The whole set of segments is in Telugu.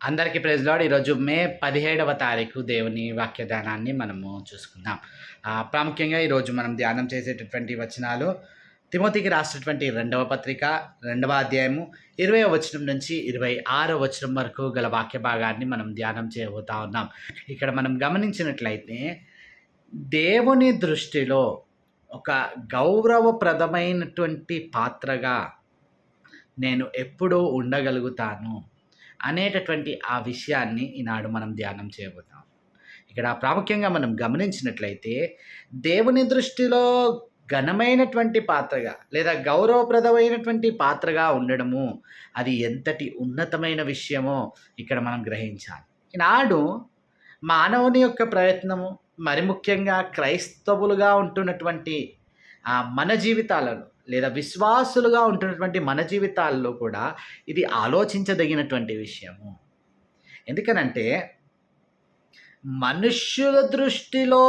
అందరికీ ప్రైజ్ ఈరోజు మే పదిహేడవ తారీఖు దేవుని వాక్య ధ్యానాన్ని మనము చూసుకుందాం. ప్రాముఖ్యంగా ఈరోజు మనం ధ్యానం చేసేటటువంటి వచనాలు తిమోతికి రాసినటువంటి రెండవ పత్రిక రెండవ అధ్యాయము ఇరవై వచనం నుంచి ఇరవై ఆరో వచనం వరకు గల వాక్య భాగాన్ని మనం ధ్యానం చేయబోతా ఉన్నాం. ఇక్కడ మనం గమనించినట్లయితే దేవుని దృష్టిలో ఒక గౌరవప్రదమైనటువంటి పాత్రగా నేను ఎప్పుడూ ఉండగలుగుతాను. అనేటటువంటి ఆ విషయాన్ని ఈనాడు మనం ధ్యానం చేయబోతాం ఇక్కడ ప్రాముఖ్యంగా మనం గమనించినట్లయితే దేవుని దృష్టిలో ఘనమైనటువంటి పాత్రగా లేదా గౌరవప్రదమైనటువంటి పాత్రగా ఉండడము అది ఎంతటి ఉన్నతమైన విషయమో ఇక్కడ మనం గ్రహించాలి. ఈనాడు మానవుని యొక్క ప్రయత్నము మరి ముఖ్యంగా క్రైస్తవులుగా ఉంటున్నటువంటి ఆ మన జీవితాలను లేదా విశ్వాసులుగా ఉంటున్నటువంటి మన జీవితాల్లో కూడా ఇది ఆలోచించదగినటువంటి విషయము. ఎందుకనంటే మనుష్యుల దృష్టిలో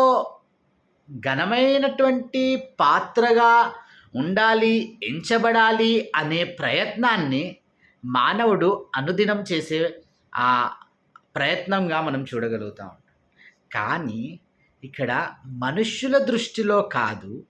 ఘనమైనటువంటి పాత్రగా ఉండాలి ఎంచబడాలి అనే ప్రయత్నాన్ని మానవుడు అనుదినం చేసే ఆ ప్రయత్నంగా మనం చూడగలుగుతాం కానీ ఇక్కడ మనుష్యుల దృష్టిలో కాదు.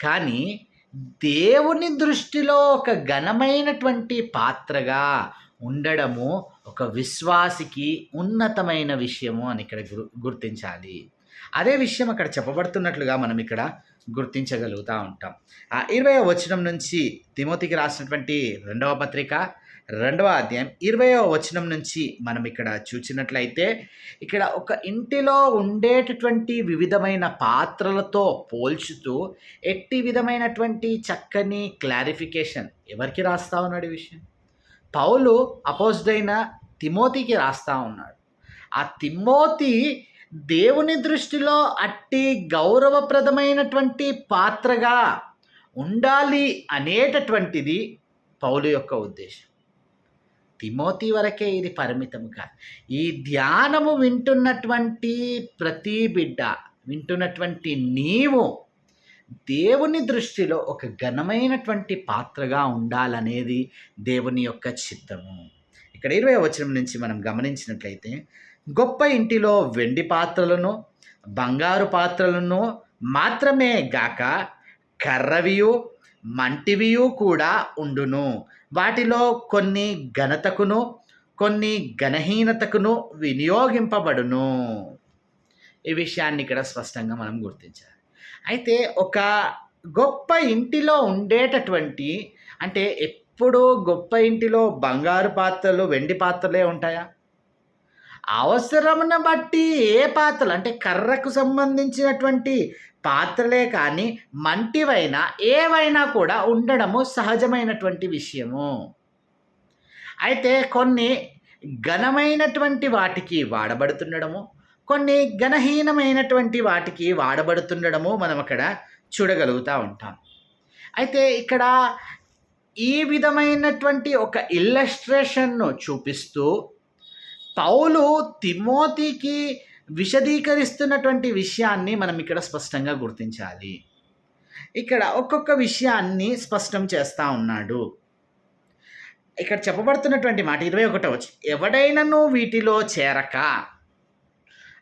కానీ దేవుని దృష్టిలో ఒక ఘనమైనటువంటి పాత్రగా ఉండడము ఒక విశ్వాసికి ఉన్నతమైన విషయము అని ఇక్కడ గుర్తించాలి. అదే విషయం అక్కడ చెప్పబడుతున్నట్లుగా మనం ఇక్కడ గుర్తించగలుగుతూ ఉంటాం. ఇరవై వచనం నుంచి తిమోతికి రాసినటువంటి రెండవ పత్రిక రెండవ అధ్యాయం ఇరవయో వచనం నుంచి మనం ఇక్కడ చూసినట్లయితే ఇక్కడ ఒక ఇంటిలో ఉండేటటువంటి వివిధమైన పాత్రలతో పోల్చుతూ ఎట్టి విధమైనటువంటి చక్కని క్లారిఫికేషన్ ఎవరికి రాస్తా ఉన్నాడు ఈ విషయం? పౌలు అపోజ్డ్ అయిన తిమోతికి రాస్తా ఉన్నాడు. ఆ తిమోతి దేవుని దృష్టిలో అట్టి గౌరవప్రదమైనటువంటి పాత్రగా ఉండాలి అనేటటువంటిది పౌలు యొక్క ఉద్దేశం. తిమోతి వరకే ఇది పరిమితం కాదు. ఈ ధ్యానము వింటున్నటువంటి ప్రతి బిడ్డ వింటున్నటువంటి నీవు దేవుని దృష్టిలో ఒక ఘనమైనటువంటి పాత్రగా ఉండాలనేది దేవుని యొక్క చిత్తము. ఇక్కడ ఇరవై వచనం నుంచి మనం గమనించినట్లయితే గొప్ప ఇంటిలో వెండి పాత్రలను బంగారు పాత్రలను మాత్రమే గాక కర్రవియు మంటివియు కూడా ఉండును. వాటిలో కొన్ని ఘనతకును కొన్ని ఘనహీనతకును వినియోగింపబడును. ఈ విషయాన్ని ఇక్కడ స్పష్టంగా మనం గుర్తించాలి. అయితే ఒక గొప్ప ఇంటిలో ఉండేటటువంటి అంటే ఎప్పుడు గొప్ప ఇంటిలో బంగారు పాత్రలు వెండి పాత్రలే ఉంటాయా? అవసరమును బట్టి ఏ పాత్రలు అంటే కర్రకు సంబంధించినటువంటి పాత్రలే కానీ మంటివైనా ఏవైనా కూడా ఉండడము సహజమైనటువంటి విషయము. అయితే కొన్ని ఘనమైనటువంటి వాటికి వాడబడుతుండడము కొన్ని ఘనహీనమైనటువంటి వాటికి వాడబడుతుండడము మనం అక్కడ చూడగలుగుతూ ఉంటాం. అయితే ఇక్కడ ఈ విధమైనటువంటి ఒక ఇల్లస్ట్రేషన్ను చూపిస్తూ పౌలు తిమోతికి విశదీకరిస్తున్నటువంటి విషయాన్ని మనం ఇక్కడ స్పష్టంగా గుర్తించాలి. ఇక్కడ ఒక్కొక్క విషయాన్ని స్పష్టం చేస్తూ ఉన్నాడు. ఇక్కడ చెప్పబడుతున్నటువంటి మాట ఇరవై ఒకటో ఎవడైనను వీటిలో చేరక.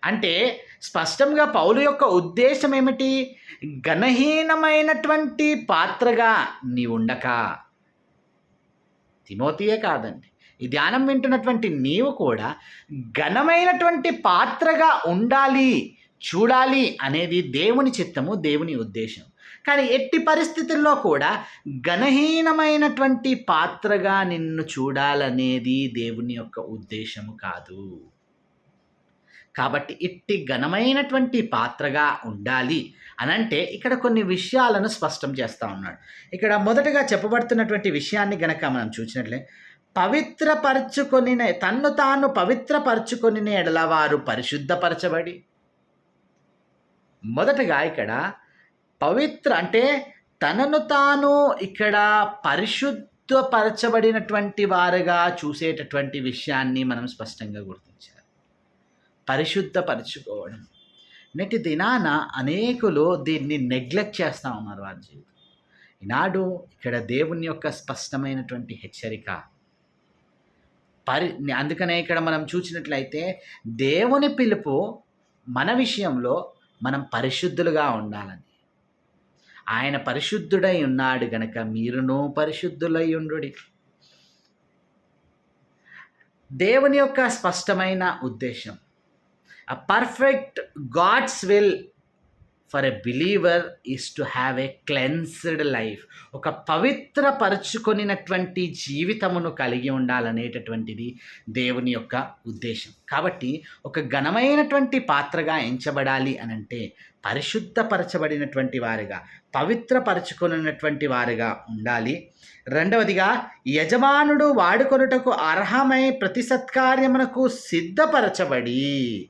అంటే స్పష్టంగా పౌలు యొక్క ఉద్దేశం ఏమిటి? ఘనహీనమైనటువంటి పాత్రగా నీ ఉండక తిమోతియే కాదండి. ఈ ధ్యానం వింటున్నటువంటి నీవు కూడా ఘనమైనటువంటి పాత్రగా ఉండాలి చూడాలి అనేది దేవుని చిత్తము దేవుని ఉద్దేశం. కానీ ఎట్టి పరిస్థితుల్లో కూడా ఘనహీనమైనటువంటి పాత్రగా నిన్ను చూడాలనేది దేవుని యొక్క ఉద్దేశము కాదు. కాబట్టి ఇట్టి ఘనమైనటువంటి పాత్రగా ఉండాలి అనంటే ఇక్కడ కొన్ని విషయాలను స్పష్టం చేస్తూ ఉన్నాడు. ఇక్కడ మొదటగా చెప్పబడుతున్నటువంటి విషయాన్ని గనక మనం చూసినట్లే పవిత్రపరచుకొని తన్ను తాను పవిత్రపరచుకొని ఎడల వారు పరిశుద్ధపరచబడి. మొదటగా ఇక్కడ పవిత్ర అంటే తనను తాను ఇక్కడ పరిశుద్ధపరచబడినటువంటి వారుగా చూసేటటువంటి విషయాన్ని మనం స్పష్టంగా గుర్తించాలి. పరిశుద్ధపరచుకోవడం. నేటి దినాన అనేకులు దీన్ని నెగ్లెక్ట్ చేస్తూ ఉన్నారు వారి జీవితం. ఈనాడు ఇక్కడ దేవుని యొక్క స్పష్టమైనటువంటి హెచ్చరిక పరి అందుకనే ఇక్కడ మనం చూసినట్లయితే దేవుని పిలుపు మన విషయంలో మనం పరిశుద్ధులుగా ఉండాలని. ఆయన పరిశుద్ధుడై ఉన్నాడు గనక మీరును పరిశుద్ధులై ఉండు దేవుని యొక్క స్పష్టమైన ఉద్దేశం perfect God's will for a believer is to have a cleansed life ఒక పవిత్రపరుచుకొనినటువంటి జీవితమును కలిగి ఉండాలనేటటువంటిది దేవుని యొక్క ఉద్దేశం. కాబట్టి ఒక ఘనమైనటువంటి పాత్రగా ఎంచబడాలి అని అంటే పరిశుద్ధపరచబడినటువంటి వారిగా పవిత్రపరచుకున్నటువంటి వారిగా ఉండాలి. రెండవదిగా యజమానుడు వాడుకొనుటకు అర్హమై ప్రతి సత్కార్యమునకు సిద్ధపరచబడి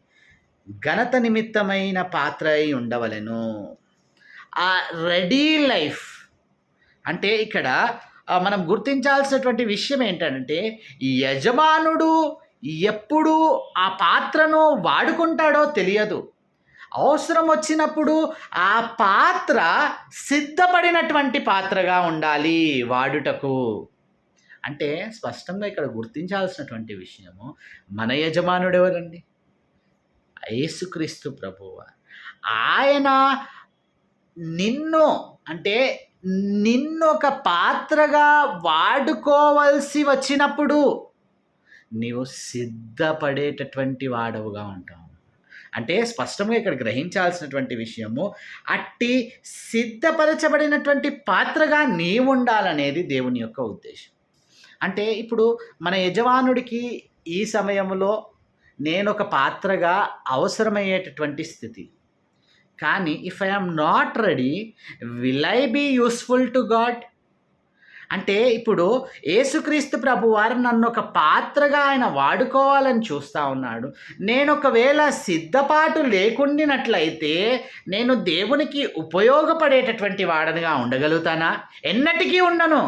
ఘనత నిమిత్తమైన పాత్ర అయి ఉండవలెను. ఆ రెడీ లైఫ్ అంటే ఇక్కడ మనం గుర్తించాల్సినటువంటి విషయం ఏంటంటే యజమానుడు ఎప్పుడు ఆ పాత్రను వాడుకుంటాడో తెలియదు. అవసరం వచ్చినప్పుడు ఆ పాత్ర సిద్ధపడినటువంటి పాత్రగా ఉండాలి వాడుటకు. అంటే స్పష్టంగా ఇక్కడ గుర్తించాల్సినటువంటి విషయము మన యజమానుడు ఎవరండి? యేసుక్రీస్తు ప్రభువ. ఆయన నిన్ను అంటే నిన్ను ఒక పాత్రగా వాడుకోవలసి వచ్చినప్పుడు నీవు సిద్ధపడేటటువంటి వాడవుగా ఉంటావు. అంటే స్పష్టంగా ఇక్కడ గ్రహించాల్సినటువంటి విషయము అట్టి సిద్ధపరచబడినటువంటి పాత్రగా నీవు ఉండాలనేది దేవుని యొక్క ఉద్దేశం. అంటే ఇప్పుడు మన యజమానుడికి ఈ సమయంలో నేను ఒక పాత్రగా అవసరమయ్యేటటువంటి స్థితి. కానీ if I am not ready will I be useful to God అంటే ఇప్పుడు యేసుక్రీస్తు ప్రభు వారు నన్ను ఒక పాత్రగా ఆయన వాడుకోవాలని చూస్తూ ఉన్నాడు. నేను ఒకవేళ సిద్ధపాటు లేకుండినట్లయితే నేను దేవునికి ఉపయోగపడేటటువంటి వాడనిగా ఉండగలుగుతానా? ఎన్నటికీ ఉండను.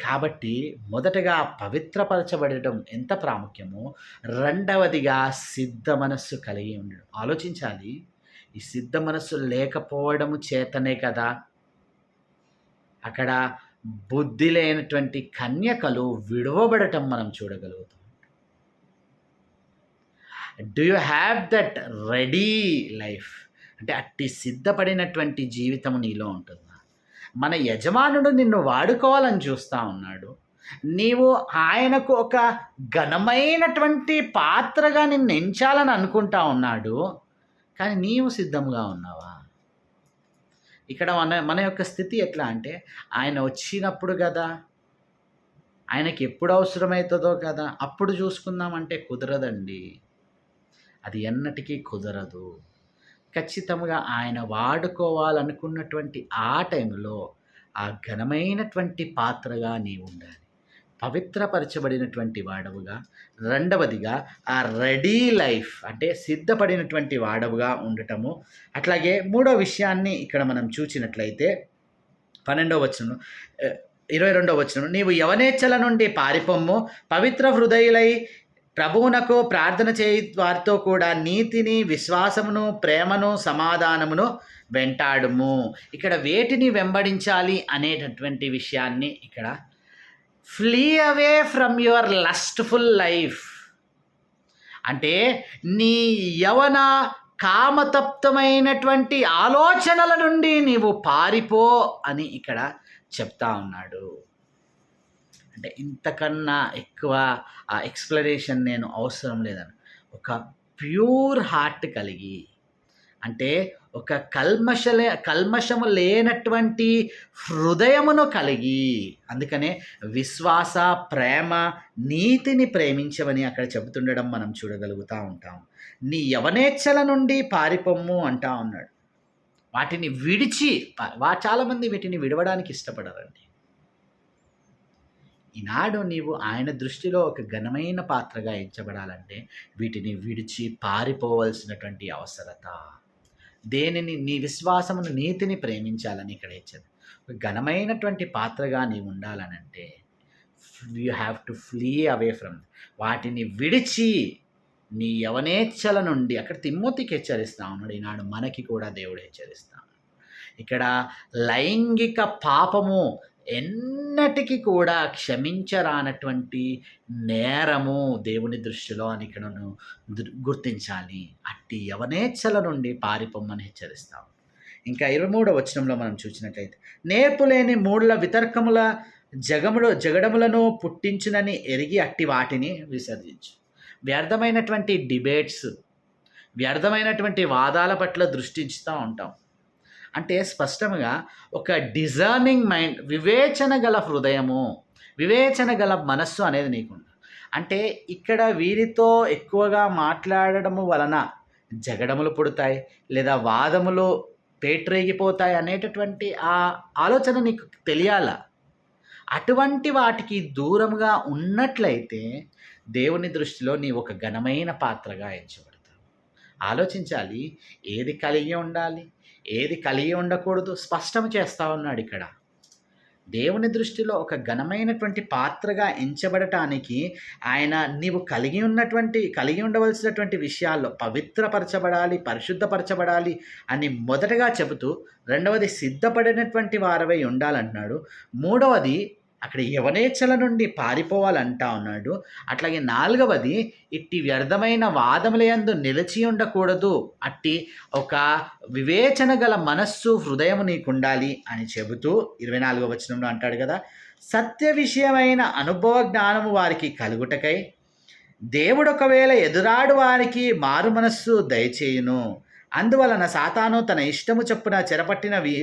కాబట్టి మొదటగా పవిత్రపరచబడటం ఎంత ప్రాముఖ్యమో రెండవదిగా సిద్ధ మనస్సు కలిగి ఉండడం. ఆలోచించాలి ఈ సిద్ధ మనస్సు లేకపోవడము చేతనే కదా. అక్కడ బుద్ధి లేనటువంటి కన్యకలు విడవబడటం మనం చూడగలుగుతాం. Do you have that ready life అంటే అట్టి సిద్ధపడినటువంటి జీవితం నీలో ఉంటుంది. మన యజమానుడు నిన్ను వాడుకోవాలని చూస్తూ ఉన్నాడు. నీవు ఆయనకు ఒక ఘనమైనటువంటి పాత్రగా నిన్ను ఎంచాలని అనుకుంటా ఉన్నాడు. కానీ నీవు సిద్ధంగా ఉన్నావా? ఇక్కడ మన మన యొక్క స్థితి ఎట్లా అంటే ఆయన వచ్చినప్పుడు కదా ఆయనకి ఎప్పుడు అవసరమవుతుందో కదా అప్పుడు చూసుకుందామంటే కుదరదండి. అది ఎన్నటికీ కుదరదు. ఖచ్చితంగా ఆయన వాడుకోవాలనుకున్నటువంటి ఆ టైంలో ఆ ఘనమైనటువంటి పాత్రగా నీవు ఉండాలి. పవిత్రపరచబడినటువంటి వాడవుగా రెండవదిగా ఆ రెడీ లైఫ్ అంటే సిద్ధపడినటువంటి వాడవుగా ఉండటము. అట్లాగే మూడో విషయాన్ని ఇక్కడ మనం చూసినట్లయితే పన్నెండవ వచనం ఇరవై రెండవ వచనం నీవు యవనేచ్ఛల నుండి పారిపొమ్ము పవిత్ర హృదయులై ప్రభువునకు ప్రార్థన చేయి వారితో కూడా నీతిని విశ్వాసమును ప్రేమను సమాధానమును వెంటాడుము. ఇక్కడ వేటిని వెంబడించాలి అనేటటువంటి విషయాన్ని ఇక్కడ flee away from your lustful life అంటే నీ యవన కామతప్తమైనటువంటి ఆలోచనల నుండి నీవు పారిపో అని ఇక్కడ చెప్తా ఉన్నాడు. అంటే ఇంతకన్నా ఎక్కువ ఆ ఎక్స్ప్లెనేషన్ నేను అవసరం లేదని. ఒక ప్యూర్ హార్ట్ కలిగి అంటే ఒక కల్మషలే కల్మషము లేనటువంటి హృదయమును కలిగి అందుకనే విశ్వాస ప్రేమ నీతిని ప్రేమించమని అక్కడ చెబుతుండడం మనం చూడగలుగుతూ ఉంటాం. నీ యవనేచ్ఛల నుండి పారిపొమ్ము అంటా ఉన్నాడు. వాటిని విడిచి వా చాలామంది వీటిని విడవడానికి ఇష్టపడరండి. ఈనాడు నీవు ఆయన దృష్టిలో ఒక ఘనమైన పాత్రగా ఎంచబడాలంటే వీటిని విడిచి పారిపోవలసినటువంటి అవసరత. దేనిని నీ విశ్వాసమును నీతిని ప్రేమించాలని ఇక్కడ ఇచ్చింది ఒక ఘనమైనటువంటి పాత్రగా నీవు ఉండాలనంటే you have to flee away from వాటిని విడిచి నీ యవనేచ్ఛల నుండి అక్కడ తిమ్మోతికి హెచ్చరిస్తా ఉన్నాడు ఈనాడు మనకి కూడా దేవుడు హెచ్చరిస్తా. ఇక్కడ లైంగిక పాపము ఎన్నటికీ కూడా క్షమించరానటువంటి నేరము దేవుని దృష్టిలో అని ఇక్కడ గుర్తించాలి. అట్టి యవనేచ్ఛల నుండి పారిపోమ్మని హెచ్చరిస్తాం. ఇంకా ఇరవై మూడవ వచనంలో మనం చూసినట్లయితే నేర్పు లేని మూడుల వితర్కముల జగములు జగడములను పుట్టించునని ఎరిగి అట్టి వాటిని విసర్జించు. వ్యర్థమైనటువంటి డిబేట్స్ వ్యర్థమైనటువంటి వాదాల పట్ల దృష్టించుతూ ఉంటాం. అంటే స్పష్టంగా ఒక డిజర్నింగ్ మైండ్ వివేచన గల హృదయము వివేచన గల మనస్సు అనేది నీకుంది అంటే ఇక్కడ వీరితో ఎక్కువగా మాట్లాడడము వలన జగడములు పుడతాయి లేదా వాదములు పేట్రేగిపోతాయి అనేటటువంటి ఆ ఆలోచన నీకు తెలియాల? అటువంటి వాటికి దూరంగా ఉన్నట్లయితే దేవుని దృష్టిలో నీ ఒక ఘనమైన పాత్రగా ఎంచబడతావు. ఆలోచించాలి ఏది కలిగి ఉండాలి? ఏది కలిగి ఉండకూడదు స్పష్టం చేస్తా ఉన్నాడు ఇక్కడ. దేవుని దృష్టిలో ఒక ఘనమైనటువంటి పాత్రగా ఎంచబడటానికి ఆయన నీవు కలిగి ఉన్నటువంటి కలిగి ఉండవలసినటువంటి విషయాల్లో పవిత్రపరచబడాలి పరిశుద్ధపరచబడాలి అని మొదటగా చెబుతూ రెండవది సిద్ధపడినటువంటి వారవై ఉండాలంటున్నాడు. మూడవది అక్కడ యవనేచ్ఛల నుండి పారిపోవాలంటా ఉన్నాడు. అట్లాగే నాలుగవది ఇట్టి వ్యర్థమైన వాదములయందు నిలిచి ఉండకూడదు. అట్టి ఒక వివేచన గల మనస్సు హృదయము నీకుండాలి అని చెబుతూ ఇరవై నాలుగవ వచనంలో అంటాడు కదా సత్య విషయమైన అనుభవ జ్ఞానము వారికి కలుగుటకై దేవుడు ఒకవేళ ఎదురాడు వారికి మారు మనస్సు దయచేయును. అందువలన సాతాను తన ఇష్టము చొప్పున చెరపట్టిన వీ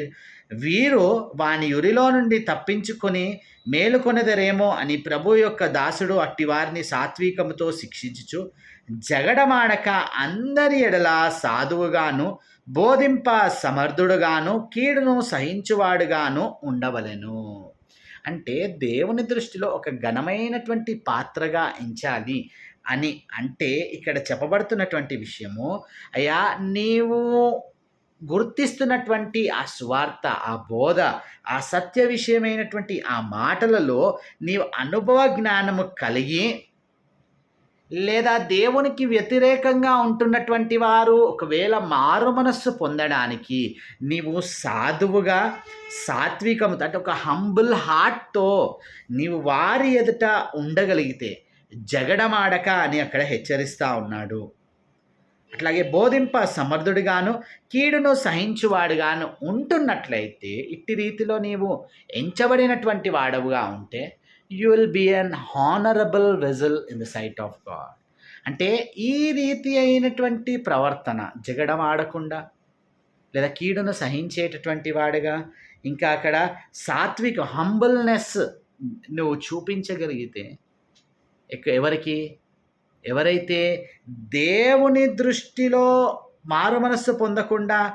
వీరు వాని ఉరిలో నుండి తప్పించుకొని మేలుకొనదరేమో అని ప్రభు యొక్క దాసుడు అట్టి వారిని సాత్వికముతో శిక్షించుచు జగడమాడక అందరి ఎడల సాధువుగాను బోధింప సమర్థుడుగాను కీడును సహించువాడుగాను ఉండవలెను. అంటే దేవుని దృష్టిలో ఒక ఘనమైనటువంటి పాత్రగా ఎంచాలి అని అంటే ఇక్కడ చెప్పబడుతున్నటువంటి విషయము అయ్యా నీవు గుర్తిస్తున్నటువంటి ఆ స్వార్థ ఆ బోధ ఆ సత్య విషయమైనటువంటి ఆ మాటలలో నీవు అనుభవ జ్ఞానము కలిగి లేదా దేవునికి వ్యతిరేకంగా ఉంటున్నటువంటి వారు ఒకవేళ మారు మనస్సు పొందడానికి నీవు సాధువుగా సాత్వికముతో అంటే ఒక హంబుల్ హార్ట్తో నీవు వారి ఎదుట ఉండగలిగితే జగడమాడక అని అక్కడ హెచ్చరిస్తూ ఉన్నాడు. అట్లాగే బోధింప సమర్థుడిగాను కీడును సహించువాడుగాను ఉంటున్నట్లయితే ఇట్టి రీతిలో నీవు ఎంచబడినటువంటి వాడవుగా ఉంటే you will be an honourable vessel in the sight of God అంటే ఈ రీతి అయినటువంటి ప్రవర్తన జగడం ఆడకుండా లేదా కీడును సహించేటటువంటి వాడుగా ఇంకా అక్కడ సాత్విక హంబుల్నెస్ నువ్వు చూపించగలిగితే ఎక్క ఎవరికి? ఎవరైతే దేవుని దృష్టిలో మారు మనస్సు పొందకుండా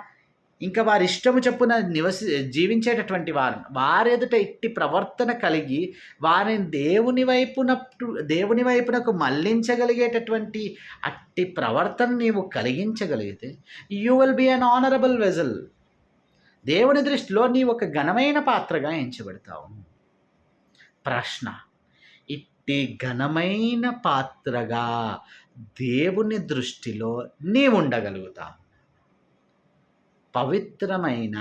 ఇంకా వారి ఇష్టము చెప్పున నివసి జీవించేటటువంటి వారు వారి ఎదుట ఇట్టి ప్రవర్తన కలిగి వారిని దేవుని వైపున దేవుని వైపునకు మళ్ళించగలిగేటటువంటి అట్టి ప్రవర్తన నీవు కలిగించగలిగితే you will be an honourable vessel దేవుని దృష్టిలో నీ ఒక ఘనమైన పాత్రగా ఎంచబడతావు. ప్రశ్న ఇట్టి ఘనమైన పాత్రగా దేవుని దృష్టిలో నీ పవిత్రమైన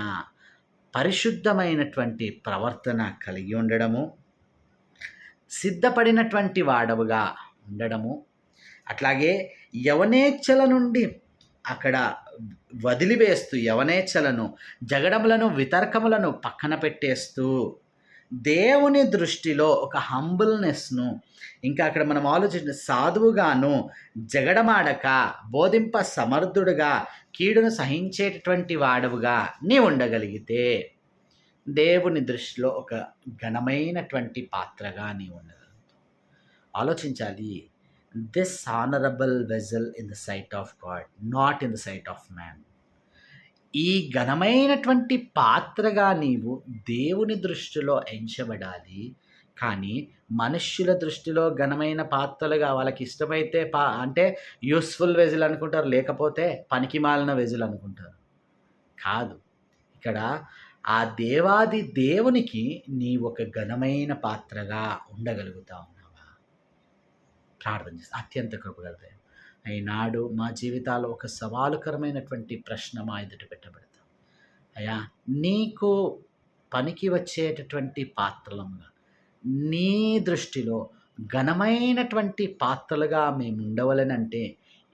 పరిశుద్ధమైనటువంటి ప్రవర్తన కలిగి ఉండడము సిద్ధపడినటువంటి వాడవుగా ఉండడము అట్లాగే యవనేచ్ఛల నుండి అక్కడ వదిలివేస్తూ యవనేచ్ఛలను జగడములను వితర్కములను పక్కన పెట్టేస్తూ దేవుని దృష్టిలో ఒక హంబుల్నెస్ను ఇంకా అక్కడ మనం ఆలోచించిన సాధువుగాను జగడమాడక బోధింప సమర్థుడుగా కీడును సహించేటటువంటి వాడవుగా నీ ఉండగలిగితే దేవుని దృష్టిలో ఒక ఘనమైనటువంటి పాత్రగా నీ ఉండగలుగుతావు. ఆలోచించాలి this honourable vessel in the sight of God not in the sight of man ఈ ఘనమైనటువంటి పాత్రగా నీవు దేవుని దృష్టిలో ఎంచబడాలి. కానీ మనుష్యుల దృష్టిలో ఘనమైన పాత్రలుగా వాళ్ళకి ఇష్టమైతే పా అంటే యూస్ఫుల్ వెజులు అనుకుంటారు లేకపోతే పనికి మాలిన వెజులు అనుకుంటారు. కాదు. ఇక్కడ ఆ దేవాది దేవునికి నీ ఒక ఘనమైన పాత్రగా ఉండగలుగుతా ఉన్నావా? ప్రార్థన చేస్తా. అత్యంత కృపగలదే ఈనాడు మా జీవితాల్లో ఒక సవాలుకరమైనటువంటి ప్రశ్న మా ఎదుట పెట్టబడతాం. అయ్యా నీకు పనికి వచ్చేటటువంటి పాత్రలముగా నీ దృష్టిలో ఘనమైనటువంటి పాత్రలుగా మేము ఉండవలనంటే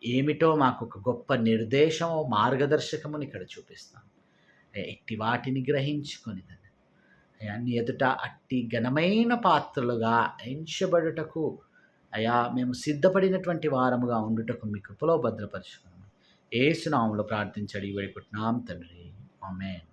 ఏమిటో మాకు ఒక గొప్ప నిర్దేశము మార్గదర్శకముని ఇక్కడ చూపిస్తాం ఎట్టి ఇట్టి వాటిని గ్రహించుకొని అయ్యా నీ ఎదుట అట్టి ఘనమైన పాత్రలుగా ఎంచబడుటకు అయా మేము సిద్ధపడినటువంటి వారముగా ఉండుటకు మీ కృపలో భద్రపరుచుకున్నాము. ఏసునామంలో ప్రార్థించడి వేడుకుంటున్నాం తండ్రి. ఆమెన్.